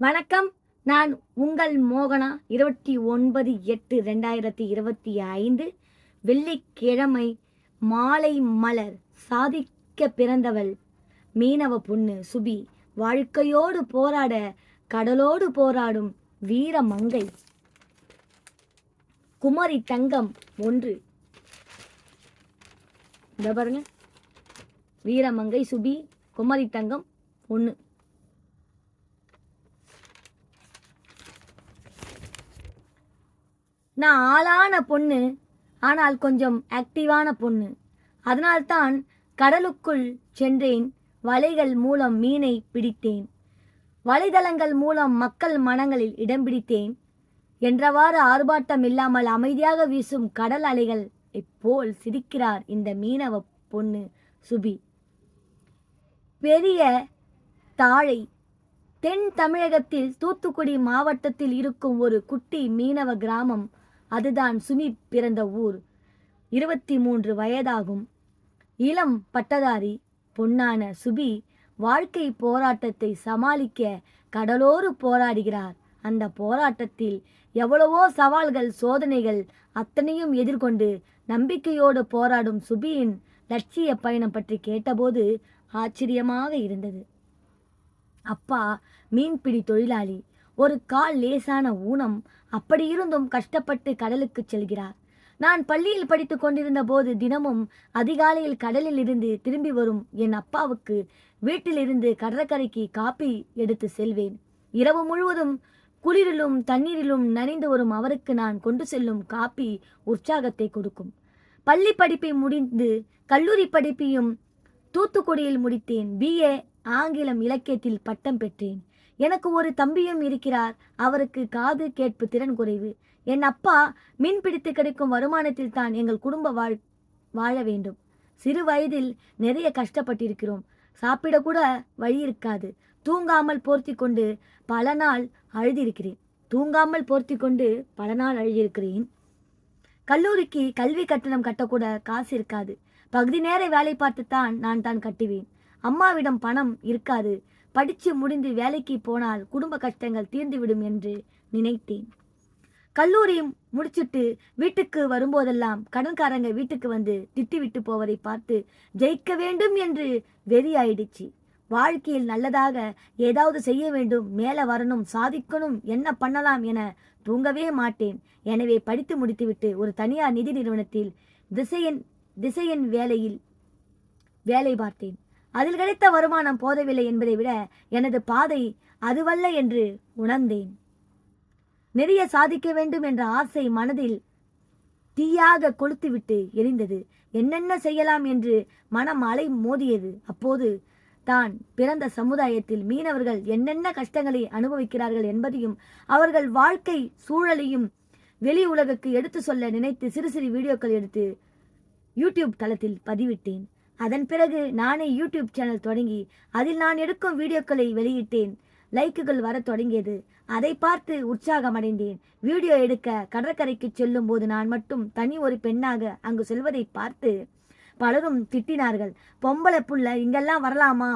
வணக்கம். நான் உங்கள் மோகனா. இருபத்தி ஒன்பது எட்டு ரெண்டாயிரத்தி இருபத்தி ஐந்து. வெள்ளிக்கிழமை மாலை மலர். சாதிக்க பிறந்தவள் மீனவ பொண்ணு சுபி. வாழ்க்கையோடு போராட கடலோடு போராடும் வீர மங்கை. குமரி தங்கம் ஒன்று. இந்த பாருங்க. வீரமங்கை சுபி குமரி தங்கம் ஒன்று நான் ஆளான பொண்ணு ஆனால் கொஞ்சம் ஆக்டிவான பொண்ணு. அதனால்தான் கடலுக்குள் சென்றேன் வலைகள் மூலம் மீனை பிடித்தேன். வலைதளங்கள் மூலம் மக்கள் மனங்களில் இடம் பிடித்தேன். என்றவாறு ஆர்ப்பாட்டம் இல்லாமல் அமைதியாக வீசும் கடல் அலைகள் போல் சிரிக்கிறார் இந்த மீனவ பொண்ணு சுபி. பெரிய தாழை. தென் தமிழகத்தில் தூத்துக்குடி மாவட்டத்தில் இருக்கும் ஒரு குட்டி மீனவ கிராமம். அதுதான் சுமி பிறந்த ஊர். இருபத்தி மூன்று வயதாகும். இளம் பட்டதாரி பொன்னான சுபி வாழ்க்கை போராட்டத்தை சமாளிக்க கடலோடு போராடுகிறார். அந்த போராட்டத்தில் எவ்வளவோ சவால்கள் சோதனைகள் அத்தனையும் எதிர்கொண்டு நம்பிக்கையோடு போராடும் சுபியின் லட்சிய பயணம் பற்றி கேட்டபோது ஆச்சரியமாக இருந்தது. அப்பா மீன்பிடி தொழிலாளி ஒரு கால் லேசான ஊனம் அப்படியிருந்தும் கஷ்டப்பட்டு கடலுக்கு செல்கிறார். நான் பள்ளியில் படித்துக் கொண்டிருந்த போது தினமும் அதிகாலையில் கடலில் இருந்து திரும்பி வரும் என் அப்பாவுக்கு வீட்டிலிருந்து கடற்கரைக்கு காப்பி எடுத்து செல்வேன். இரவு முழுவதும் குளிரிலும் தண்ணீரிலும் நனைந்து வரும் அவருக்கு நான் கொண்டு செல்லும் காப்பி உற்சாகத்தை கொடுக்கும். பள்ளி படிப்பை முடிந்து கல்லூரி படிப்பையும் தூத்துக்குடியில் முடித்தேன். பிஏ ஆங்கிலம் இலக்கியத்தில் பட்டம் பெற்றேன். எனக்கு ஒரு தம்பியும் இருக்கிறார். அவருக்கு காது கேட்பு திறன் குறைவு. என் அப்பா மீன் பிடித்து கிடைக்கும் வருமானத்தில் தான் எங்கள் குடும்ப வாழ் வாழ வேண்டும். சிறு வயதில் நிறைய கஷ்டப்பட்டிருக்கிறோம். சாப்பிடக்கூட வழி இருக்காது. தூங்காமல் போர்த்தி கொண்டு பல நாள் அழுதிருக்கிறேன். தூங்காமல் போர்த்தி கொண்டு பல நாள் அழுதிருக்கிறேன். கல்லூரிக்கு கல்வி கட்டணம் கட்டக்கூட காசு இருக்காது. பகுதி நேர வேலை பார்த்துத்தான் நான் தான் கட்டுவேன். அம்மாவிடம் பணம் இருக்காது. படித்து முடிந்து வேலைக்கு போனால் குடும்ப கஷ்டங்கள் தீர்ந்துவிடும் என்று நினைத்தேன். கல்லூரி முடிச்சுட்டு வீட்டுக்கு வரும்போதெல்லாம் கடன்காரங்க வீட்டுக்கு வந்து திட்டிவிட்டு போவதை பார்த்து ஜெயிக்க வேண்டும் என்று வெறி ஆயிடுச்சு வாழ்க்கையில் நல்லதாக ஏதாவது செய்ய வேண்டும் மேலே வரணும் சாதிக்கணும் என்ன பண்ணலாம் என தூங்கவே மாட்டேன். எனவே படித்து முடித்துவிட்டு ஒரு தனியார் நிதி நிறுவனத்தில் திசையன் திசையன் வேலையில் வேலை பார்த்தேன். அதில் கிடைத்த வருமானம் போதவில்லை என்பதை விட எனது பாதை அதுவல்ல என்று உணர்ந்தேன். நிறைய சாதிக்க வேண்டும் என்ற ஆசை மனதில் தீயாக கொளுத்துவிட்டு எரிந்தது. என்னென்ன செய்யலாம் என்று மனம் அலை மோதியது. அப்போது தான் பிறந்த சமுதாயத்தில் மீனவர்கள் என்னென்ன கஷ்டங்களை அனுபவிக்கிறார்கள் என்பதையும் அவர்கள் வாழ்க்கை சூழலையும் வெளி உலகுக்கு எடுத்து சொல்ல நினைத்து சிறு சிறு வீடியோக்கள் எடுத்து யூடியூப் தளத்தில் பதிவிட்டேன். அதன் பிறகு நானே யூடியூப் சேனல் தொடங்கி அதில் நான் எடுக்கும் வீடியோக்களை வெளியிட்டேன். லைக்குகள் வரத் தொடங்கியது. அதை பார்த்து உற்சாகமடைந்தேன். வீடியோ எடுக்க கடற்கரைக்கு செல்லும் போது நான் மட்டும் தனி ஒரு பெண்ணாக அங்கு செல்வதை பார்த்து பலரும் திட்டினார்கள். பொம்பளை புள்ள இங்கெல்லாம் வரலாமா?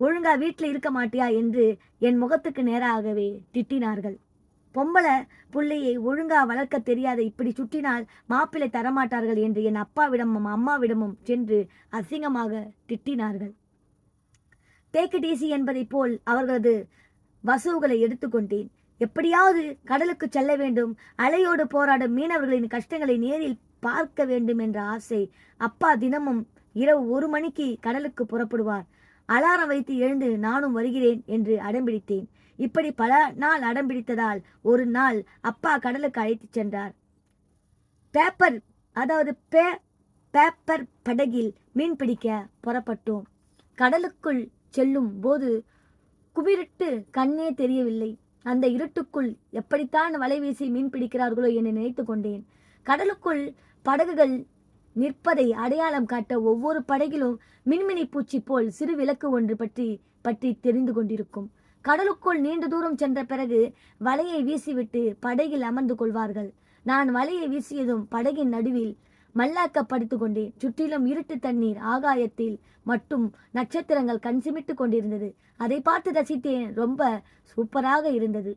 ஒழுங்கா வீட்டில் இருக்க மாட்டியா? என்று என் முகத்துக்கு நேராகவே திட்டினார்கள். பொம்பளை பிள்ளையை ஒழுங்கா வளர்க்க தெரியாத இப்படி சுற்றினால் மாப்பிள்ளை தரமாட்டார்கள் என்று என் அப்பாவிடமும் அம்மாவிடமும் சென்று அசிங்கமாக திட்டினார்கள். டேக் டீசி என்பதைப் போல் அவர்களது வசவுகளை எடுத்துக்கொண்டேன் எப்படியாவது கடலுக்கு செல்ல வேண்டும் அலையோடு போராடும் மீனவர்களின் கஷ்டங்களை நேரில் பார்க்க வேண்டும் என்ற ஆசை அப்பா தினமும் இரவு ஒரு மணிக்கு கடலுக்கு புறப்படுவார். அலாரம் வைத்து எழுந்து நானும் வருகிறேன் என்று அடம்பிடித்தேன் இப்படி பல நாள் அடம்பிடித்ததால் ஒரு நாள் அப்பா கடலுக்கு அழைத்துச் சென்றார். பேப்பர் அதாவது பே பேப்பர் படகில் மீன் பிடிக்க புறப்பட்டோம். கடலுக்குள் செல்லும் போது குவிரிட்டு கண்ணே தெரியவில்லை. அந்த இருட்டுக்குள் எப்படித்தான் வலை வீசி மீன் பிடிக்கிறார்களோ என்று நினைத்து கொண்டேன். கடலுக்குள் படகுகள் நிற்பதை அடையாளம் காட்ட ஒவ்வொரு படகிலும் மின்மினி பூச்சி போல் சிறு விளக்கு ஒன்று பற்றி பற்றி தெரிந்து கொண்டிருக்கும். கடலுக்குள் நீண்ட தூரம் சென்ற பிறகு வலையை வீசிவிட்டு படகில் அமர்ந்து கொள்வார்கள். நான் வலையை வீசியதும் படகின் நடுவில் மல்லாக்க படுத்து கொண்டேன் சுற்றிலும் இருட்டு தண்ணீர் ஆகாயத்தில் மட்டும் நட்சத்திரங்கள் கண் சிமிட்டு கொண்டிருந்தது. அதை பார்த்து ரசித்தேன். ரொம்ப சூப்பராக இருந்தது.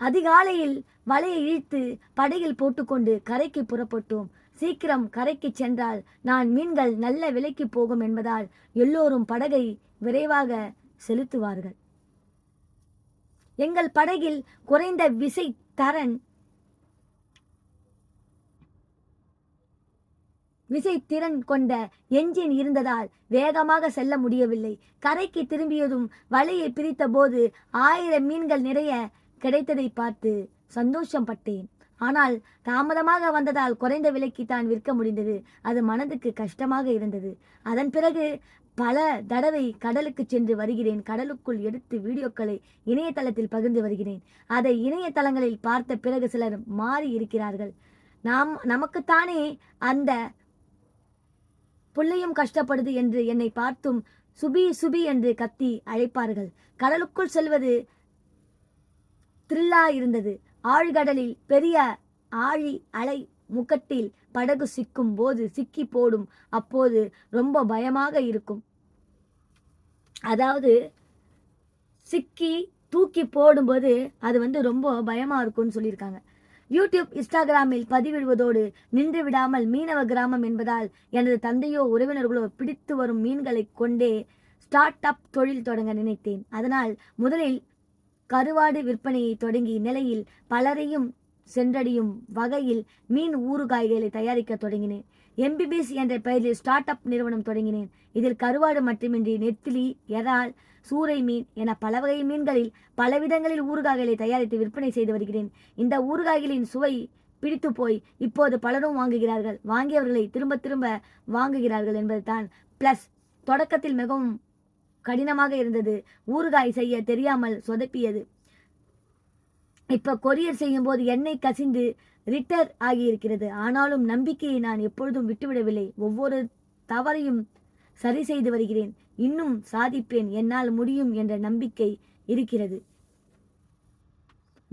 அதிகாலையில் வலையை இழுத்து படகில் போட்டுக்கொண்டு கரைக்கு புறப்பட்டோம். சீக்கிரம் கரைக்கு சென்றால் நான் மீன்கள் நல்ல விலைக்கு போகும் என்பதால் எல்லோரும் படகை விரைவாக செலுத்துவார்கள். எங்கள் படகில் குறைந்த விசை தரன் விசை திறன் கொண்ட என்ஜின் இருந்ததால் வேகமாக செல்ல முடியவில்லை. கரைக்கு திரும்பியதும் வலையை பிரித்தபோது ஆயிரம் மீன்கள் நிறைய கிடைத்ததை பார்த்து சந்தோஷப்பட்டேன் ஆனால் தாமதமாக வந்ததால் குறைந்த விலைக்கு தான் விற்க முடிந்தது. அது மனதுக்கு கஷ்டமாக இருந்தது. அதன் பிறகு பல தடவை கடலுக்கு சென்று வருகிறேன். கடலுக்குள் எடுத்து வீடியோக்களை இணையதளத்தில் பகிர்ந்து வருகிறேன். அதை இணையதளங்களில் பார்த்த பிறகு சிலர் மாறி இருக்கிறார்கள். நாம் நமக்குத்தானே அந்த புள்ளையும் கஷ்டப்படுது என்று என்னை பார்த்தும் சுபி சுபி என்று கத்தி அழைப்பார்கள். கடலுக்குள் செல்வது த்ரில்லா இருந்தது. ஆழ்கடலில் பெரிய ஆழி அலை முக்கட்டில் படகு சிக்கும் போது சிக்கி போடும். அப்போது ரொம்ப பயமாக இருக்கும். அதாவது சிக்கி தூக்கி போடும்போது அது வந்து ரொம்ப பயமாக இருக்கும்னு சொல்லியிருக்காங்க. யூடியூப் இன்ஸ்டாகிராமில் பதிவிடுவதோடு நின்று விடாமல் மீனவ கிராமம் என்பதால் எனது தந்தையோ உறவினர்களோ பிடித்து வரும் மீன்களை கொண்டே ஸ்டார்ட் அப் தொழில் தொடங்க நினைத்தேன். அதனால் முதலில் கருவாடு விற்பனையை தொடங்கி நிலையில் பலரையும் சென்றடையும் வகையில் மீன் ஊறுகாய்களை தயாரிக்க தொடங்கினேன். எம்பிபிஎஸ் என்ற பெயரில் ஸ்டார்ட் அப் நிறுவனம் தொடங்கினேன். இதில் கருவாடு மட்டுமின்றி நெத்திலி எறால் சூறை மீன் என பல வகை மீன்களில் பலவிதங்களில் ஊறுகாய்களை தயாரித்து விற்பனை செய்து வருகிறேன். இந்த ஊறுகாய்களின் சுவை பிடித்து போய் இப்போது பலரும் வாங்குகிறார்கள். வாங்கியவர்களை திரும்ப திரும்ப வாங்குகிறார்கள் என்பதுதான் பிளஸ் தொடக்கத்தில் மிகவும் கடினமாக இருந்தது. ஊறுகாய் செய்ய தெரியாமல் சொதப்பியது. இப்போ கொரியர் செய்யும் போது எண்ணெய் கசிந்து ரிட்டர் ஆகியிருக்கிறது. ஆனாலும் நம்பிக்கையை நான் எப்பொழுதும் விட்டுவிடவில்லை. ஒவ்வொரு தவறையும் சரி செய்து வருகிறேன். இன்னும் சாதிப்பேன். என்னால் முடியும் என்ற நம்பிக்கை இருக்கிறது.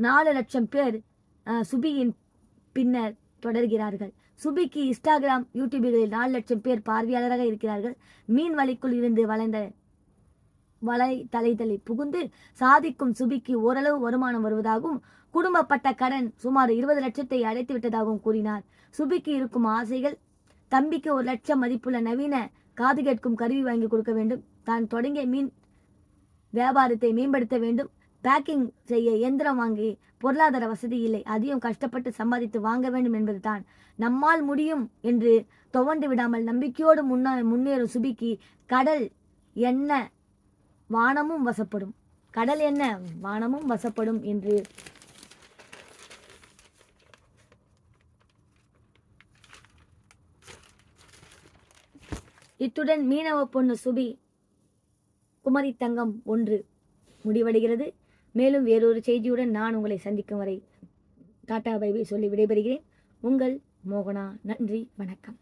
நாலு லட்சம் பேர் சுபியின் பின்னர் தொடர்கிறார்கள். சுபிக்கு இன்ஸ்டாகிராம் யூடியூபுகளில் நாலு லட்சம் பேர் பார்வையாளராக இருக்கிறார்கள். மீன் வலைக்குள் இருந்து வளர்ந்த வலை தலைதலை புகுந்து சாதிக்கும் சுபிக்கு ஓரளவு வருமானம் வருவதாகவும் குடும்பப்பட்ட கடன் சுமார் இருபது லட்சத்தை அடைத்து விட்டதாகவும் கூறினார். சுபிக்கு இருக்கும் ஆசைகள் தம்பிக்கு ஒரு லட்சம் மதிப்புள்ள நவீன காது கேட்கும் கருவி வாங்கி கொடுக்க வேண்டும். தான் தொடங்கிய மீன் வியாபாரத்தை மேம்படுத்த வேண்டும். பேக்கிங் செய்ய இயந்திரம் வாங்கி பொருளாதார வசதி இல்லை. அதையும் கஷ்டப்பட்டு சம்பாதித்து வாங்க வேண்டும் என்பதுதான் நம்மால் முடியும் என்று துவண்டு விடாமல் நம்பிக்கையோடு முன்னா முன்னேறும் சுபிக்கு கடல் என்ன வானமும் வசப்படும். கடல் என்ன? வானமும் வசப்படும் என்று இத்துடன் மீனவ பொண்ணு சுபி குமரி தங்கம் ஒன்று முடிவடைகிறது. மேலும் வேறொரு செய்தியுடன் நான் உங்களை சந்திக்கும் வரை டாடா பைபை சொல்லி விடைபெறுகிறேன். உங்கள் மோகனா நன்றி வணக்கம்.